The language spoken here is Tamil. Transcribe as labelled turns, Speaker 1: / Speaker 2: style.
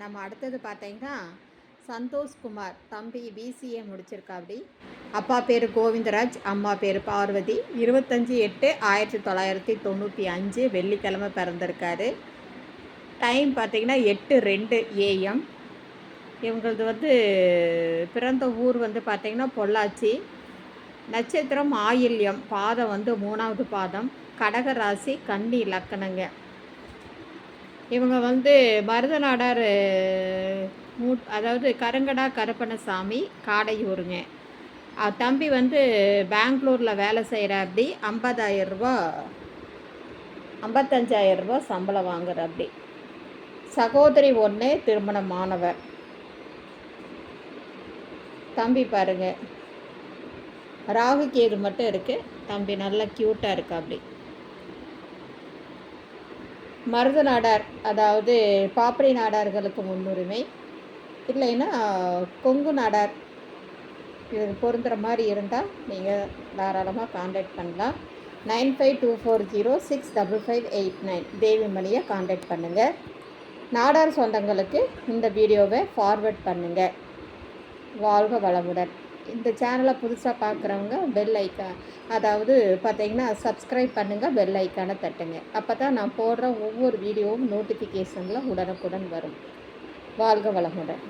Speaker 1: நம்ம அடுத்தது பார்த்தீங்கன்னா சந்தோஷ்குமார் தம்பி பிசிஏ முடிச்சிருக்காப்படி அப்பா பேர் கோவிந்தராஜ் அம்மா பேர் பார்வதி. இருபத்தஞ்சி எட்டு ஆயிரத்தி தொள்ளாயிரத்தி தொண்ணூற்றி அஞ்சு வெள்ளிக்கிழமை பிறந்திருக்காரு. டைம் பார்த்திங்கன்னா எட்டு ரெண்டு ஏஎம் இவங்களது வந்து பிறந்த ஊர் வந்து பார்த்திங்கன்னா பொள்ளாச்சி. நட்சத்திரம் ஆயில்யம் பாதம் வந்து மூணாவது பாதம். கடகராசி கன்னி லக்கணங்க. இவங்க வந்து மருதநாடார் மூ அதாவது கருங்கடா கருப்பணசாமி காடையூருங்க. தம்பி வந்து பெங்களூரில் வேலை செய்கிற அப்படி ஐம்பதாயிரரூபா ஐம்பத்தஞ்சாயிரரூபா சம்பளம் வாங்குற அப்படி. சகோதரி ஒன்று திருமணமானவர் தம்பி பாருங்க. ராகு கேது மட்டும் இருக்குது தம்பி நல்லா க்யூட்டாக இருக்கா அப்படி. மருத நாடார் அதாவது பாப்பரை நாடார்களுக்கு முன்னுரிமை. இல்லைன்னா கொங்கு நாடார். இது பொருந்துகிற மாதிரி இருந்தால் நீங்கள் தாராளமாக காண்டாக்ட் பண்ணலாம். Nine five two four zero six double five eight nine. தேவிமணியை contact பண்ணுங்கள் நாடார் சொந்தங்களுக்கு இந்த வீடியோவை ஃபார்வர்ட் பண்ணுங்கள் வாழ்க வளமுடன். இந்த சேனலை புதுசாக பார்க்குறவங்க பெல் ஐக்கான் அதாவது பார்த்தீங்கன்னா சப்ஸ்கிரைப் பண்ணுங்கள் பெல் ஐக்கானை தட்டுங்க. அப்போ தான் நான் போடுற ஒவ்வொரு வீடியோவும் நோட்டிஃபிகேஷனில் உடனுக்குடன் வரும். வாழ்க வளமுடன்.